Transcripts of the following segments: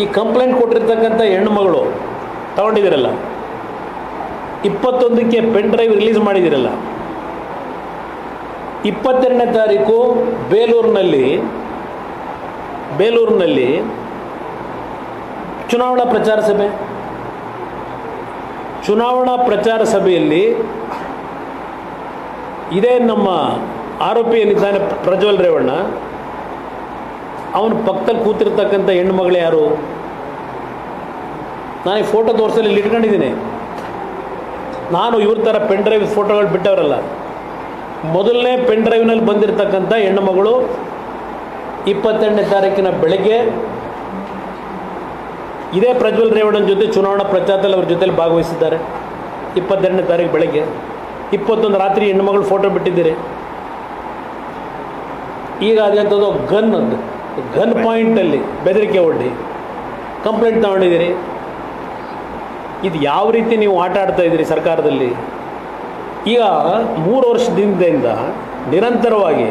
ಈ ಕಂಪ್ಲೇಂಟ್ ಕೊಟ್ಟಿರ್ತಕ್ಕಂಥ ಹೆಣ್ಣು ಮಗಳು ತಗೊಂಡಿದ್ದೀರಲ್ಲ, ಇಪ್ಪತ್ತೊಂದಕ್ಕೆ ಪೆನ್ ಡ್ರೈವ್ ರಿಲೀಸ್ ಮಾಡಿದ್ದೀರಲ್ಲ, ಇಪ್ಪತ್ತೆರಡನೇ ತಾರೀಕು ಬೇಲೂರಿನಲ್ಲಿ ಬೇಲೂರಿನಲ್ಲಿ ಚುನಾವಣಾ ಪ್ರಚಾರ ಸಭೆ. ಚುನಾವಣಾ ಪ್ರಚಾರ ಸಭೆಯಲ್ಲಿ ಇದೇ ನಮ್ಮ ಆರೋಪಿ ಪ್ರಜ್ವಲ್ ರೇವಣ್ಣ ಅವನ ಪಕ್ಕದಲ್ಲಿ ಕೂತಿರ್ತಕ್ಕಂಥ ಹೆಣ್ಣು ಮಗಳು ಯಾರು? ನಾನು ಫೋಟೋ ತೋರಿಸಲು ಇಲ್ಲಿ ಇಟ್ಕೊಂಡಿದ್ದೀನಿ. ನಾನು ಇವ್ರ ಥರ ಪೆನ್ ಡ್ರೈವ್ ಫೋಟೋಗಳು ಬಿಟ್ಟವರಲ್ಲ. ಮೊದಲನೇ ಪೆನ್ ಡ್ರೈವ್ನಲ್ಲಿ ಬಂದಿರತಕ್ಕಂಥ ಹೆಣ್ಣು ಮಗಳು ಇಪ್ಪತ್ತೆರಡನೇ ತಾರೀಕಿನ ಬೆಳಗ್ಗೆ ಇದೇ ಪ್ರಜ್ವಲ್ ರೇವಣ್ಣನ ಜೊತೆ ಚುನಾವಣಾ ಪ್ರಚಾರದಲ್ಲಿ ಅವ್ರ ಜೊತೆಲಿ ಭಾಗವಹಿಸಿದ್ದಾರೆ. ಇಪ್ಪತ್ತೆರಡನೇ ತಾರೀಕು ಬೆಳಗ್ಗೆ ಇಪ್ಪತ್ತೊಂದು ರಾತ್ರಿ ಹೆಣ್ಣುಮಗಳು ಫೋಟೋ ಬಿಟ್ಟಿದ್ದೀರಿ. ಈಗ ಅದಂಥದ್ದು ಗನ್ ಅದು. ಗನ್ ಪಾಯಿಂಟಲ್ಲಿ ಬೆದರಿಕೆ ಒಡ್ಡಿ ಕಂಪ್ಲೇಂಟ್ ತಗೊಂಡಿದ್ದೀರಿ. ಇದು ಯಾವ ರೀತಿ ನೀವು ಆಟ ಆಡ್ತಾ ಇದ್ದೀರಿ ಸರ್ಕಾರದಲ್ಲಿ? ಈಗ ಮೂರು ವರ್ಷದಿಂದ ನಿರಂತರವಾಗಿ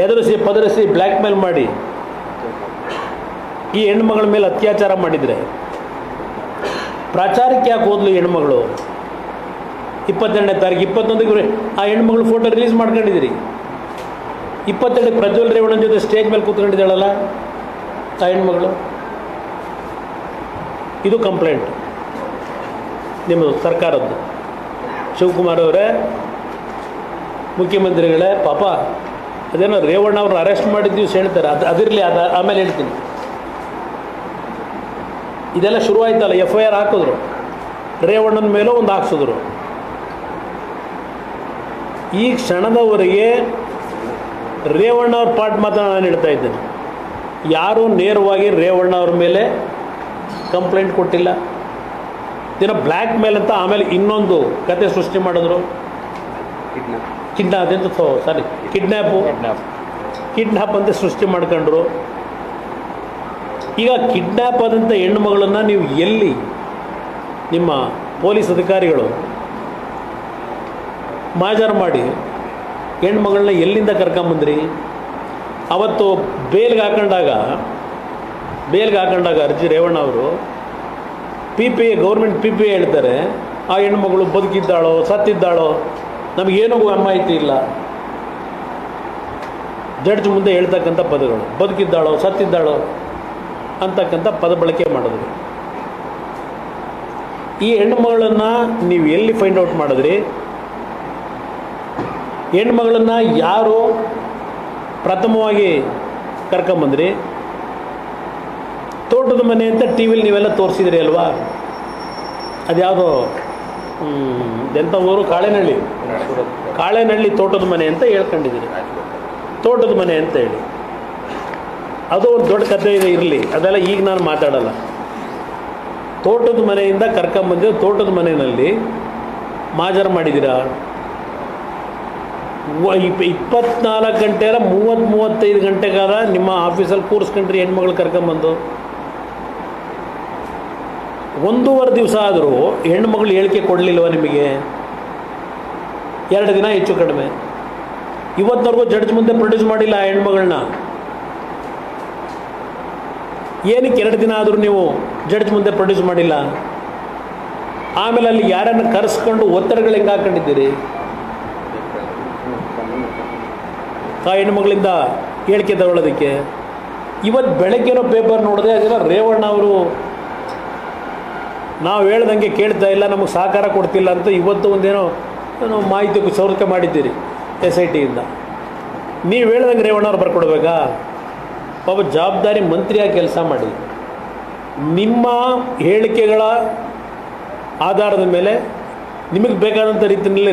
ಹೆದರಿಸಿ, ಪದರಿಸಿ ಬ್ಲ್ಯಾಕ್ ಮೇಲ್ ಮಾಡಿ, ಈ ಹೆಣ್ಮಗಳ ಮೇಲೆ ಅತ್ಯಾಚಾರ ಮಾಡಿದರೆ, ಪ್ರಚಾರಕ್ಕೆ ಯಾಕೆ ಹೋದ್ಲು ಹೆಣ್ಮಗಳು? ಇಪ್ಪತ್ತೆರಡನೇ ತಾರೀಕು ಇಪ್ಪತ್ತೊಂದಕ್ಕೆ ಆ ಹೆಣ್ಮಗಳು ಫೋಟೋ ರಿಲೀಸ್ ಮಾಡ್ಕೊಂಡಿದ್ದೀರಿ. ಇಪ್ಪತ್ತೆರಡು ಪ್ರಜ್ವಲ್ ರೇವಣ್ಣನ ಜೊತೆ ಸ್ಟೇಜ್ ಮೇಲೆ ಕೂತ್ಕೊಂಡಿದ್ದಾಳಲ್ಲ ಆ ಮಗಳು. ಇದು ಕಂಪ್ಲೇಂಟ್ ನಿಮ್ಮದು ಸರ್ಕಾರದ್ದು. ಶಿವಕುಮಾರ್ ಅವರೇ, ಮುಖ್ಯಮಂತ್ರಿಗಳೇ, ಪಾಪ, ಅದೇನೋ ರೇವಣ್ಣ ಅವ್ರನ್ನ ಅರೆಸ್ಟ್ ಮಾಡಿದ ದಿವಸ ಹೇಳ್ತಾರೆ. ಅದು ಅದಿರಲಿ, ಅದು ಆಮೇಲೆ ಹೇಳ್ತೀನಿ. ಇದೆಲ್ಲ ಶುರುವಾಯ್ತಲ್ಲ ಎಫ್ ಐ ಆರ್ ಹಾಕಿದ್ರು. ರೇವಣ್ಣನ ಮೇಲೂ ಒಂದು ಹಾಕ್ಸಿದ್ರು. ಈ ಕ್ಷಣದವರೆಗೆ ರೇವಣ್ಣ ಅವ್ರ ಪಾಠ ಮಾತ್ರ ನಾನು ಹೇಳ್ತಾ ಇದ್ದೇನೆ. ಯಾರೂ ನೇರವಾಗಿ ರೇವಣ್ಣ ಅವ್ರ ಮೇಲೆ ಕಂಪ್ಲೇಂಟ್ ಕೊಟ್ಟಿಲ್ಲ. ದಿನ ಬ್ಲ್ಯಾಕ್ ಮೇಲ್ ಅಂತ ಆಮೇಲೆ ಇನ್ನೊಂದು ಕತೆ ಸೃಷ್ಟಿ ಮಾಡಿದ್ರು. ಕಿಡ್ನಾಪ್ ಅದೆಂತ ಸಾರಿ ಕಿಡ್ನ್ಯಾಪು ಕಿಡ್ನ್ಯಾಪ್ ಅಂತ ಸೃಷ್ಟಿ ಮಾಡ್ಕೊಂಡ್ರು. ಈಗ ಕಿಡ್ನ್ಯಾಪ್ ಆದಂಥ ಹೆಣ್ಣು ಮಗಳನ್ನು ನೀವು ಎಲ್ಲಿ ನಿಮ್ಮ ಪೊಲೀಸ್ ಅಧಿಕಾರಿಗಳು ಮಾಜಾರು ಮಾಡಿ ಹೆಣ್ಮಗಳನ್ನ ಎಲ್ಲಿಂದ ಕರ್ಕೊಂಬಂದ್ರಿ? ಅವತ್ತು ಬೇಲ್ಗೆ ಹಾಕೊಂಡಾಗ ಬೇಲ್ಗೆ ಹಾಕೊಂಡಾಗ ಅರ್ಜಿ ರೇವಣ್ಣ ಅವರು P P A government P P A ಹೇಳ್ತಾರೆ, ಆ ಹೆಣ್ಮಗಳು ಬದುಕಿದ್ದಾಳೋ, ಸತ್ತಿದ್ದಾಳೋ, ನಮಗೇನೂ ಮಾಹಿತಿ ಇಲ್ಲ. ಜಡ್ಜ್ ಮುಂದೆ ಹೇಳ್ತಕ್ಕಂಥ ಪದಗಳು, ಬದುಕಿದ್ದಾಳೋ, ಸತ್ತಿದ್ದಾಳೋ ಅಂತಕ್ಕಂಥ ಪದ ಬಳಕೆ ಮಾಡಿದ್ರು. ಈ ಹೆಣ್ಮಗಳನ್ನು ನೀವು ಎಲ್ಲಿ ಫೈಂಡ್ ಔಟ್ ಮಾಡಿದ್ರಿ? ಹೆಣ್ಮಗಳನ್ನು ಯಾರು ಪ್ರಥಮವಾಗಿ ಕರ್ಕೊಂಬಂದ್ರಿ? ತೋಟದ ಮನೆ ಅಂತ ಟಿ ವಿಲಿ ನೀವೆಲ್ಲ ತೋರಿಸಿದ್ರಿ ಅಲ್ವಾ? ಅದ್ಯಾವುದು ಎಂಥ ಊರು? ಕಾಳೆನಹಳ್ಳಿ. ಕಾಳೆನಹಳ್ಳಿ ತೋಟದ ಮನೆ ಅಂತ ಹೇಳ್ಕೊಂಡಿದ್ದೀರಿ. ತೋಟದ ಮನೆ ಅಂತ ಹೇಳಿ. ಅದು ಒಂದು ದೊಡ್ಡ ಕಥೆ ಇದೆ, ಇರಲಿ. ಅದೆಲ್ಲ ಈಗ ನಾನು ಮಾತಾಡಲ್ಲ. ತೋಟದ ಮನೆಯಿಂದ ಕರ್ಕೊಂಬಂದಿದ್ದು ತೋಟದ ಮನೆಯಲ್ಲಿ ಮಾಜರ್ ಮಾಡಿದ್ದೀರಾ? ಇಪ್ ಇಪ್ಪತ್ನಾಲ್ಕು ಗಂಟೆ ಅಲ್ಲ, ಮೂವತ್ತು ಮೂವತ್ತೈದು ಗಂಟೆಗಾದ ನಿಮ್ಮ ಆಫೀಸಲ್ಲಿ ಕೂರಿಸ್ಕೊಂಡ್ರಿ ಹೆಣ್ಮಗಳು ಕರ್ಕೊಂಬಂದು. ಒಂದೂವರೆ ದಿವಸ ಆದರೂ ಹೆಣ್ಮಗಳು ಹೇಳಿಕೆ ಕೊಡಲಿಲ್ವ ನಿಮಗೆ? ಎರಡು ದಿನ ಹೆಚ್ಚು ಕಡಿಮೆ. ಇವತ್ತವರೆಗೂ ಜಡ್ಜ್ ಮುಂದೆ ಪ್ರೊಡ್ಯೂಸ್ ಮಾಡಿಲ್ಲ ಆ ಹೆಣ್ಮಗಳನ್ನ ಏನಕ್ಕೆ ಎರಡು ದಿನ ಆದರೂ ನೀವು ಜಡ್ಜ್ ಮುಂದೆ ಪ್ರೊಡ್ಯೂಸ್ ಮಾಡಿಲ್ಲ? ಆಮೇಲೆ ಅಲ್ಲಿ ಯಾರನ್ನು ಕರೆಸ್ಕೊಂಡು ಒತ್ತಡಗಳು ಹೆಂಗೆ ಹಾಕೊಂಡಿದ್ದೀರಿ? ಆ ಹೆಣ್ಮಗಳಿಂದ ಹೇಳಿಕೆ ತಗೊಳ್ಳೋದಕ್ಕೆ. ಇವತ್ತು ಬೆಳಗ್ಗೆನೋ ಪೇಪರ್ ನೋಡಿದೆ ಅದೆಲ್ಲ ರೇವಣ್ಣ ಅವರು ನಾವು ಹೇಳ್ದಂಗೆ ಕೇಳ್ತಾ ಇಲ್ಲ, ನಮಗೆ ಸಹಕಾರ ಕೊಡ್ತಿಲ್ಲ ಅಂತ ಇವತ್ತು ಒಂದೇನೋ ಮಾಹಿತಿ ಸೌಲಭ್ಯ ಮಾಡಿದ್ದೀರಿ ಎಸ್ ಐ ಟಿಯಿಂದ ನೀವು ಹೇಳ್ದಂಗೆ ರೇವಣ್ಣ ಅವ್ರು ಬರ್ಕೊಡ್ಬೇಕಾ? ಪಾಪ ಜವಾಬ್ದಾರಿ ಮಂತ್ರಿಯಾಗಿ ಕೆಲಸ ಮಾಡಿ. ನಿಮ್ಮ ಹೇಳಿಕೆಗಳ ಆಧಾರದ ಮೇಲೆ ನಿಮಗೆ ಬೇಕಾದಂಥ ರೀತಿಯಲ್ಲಿ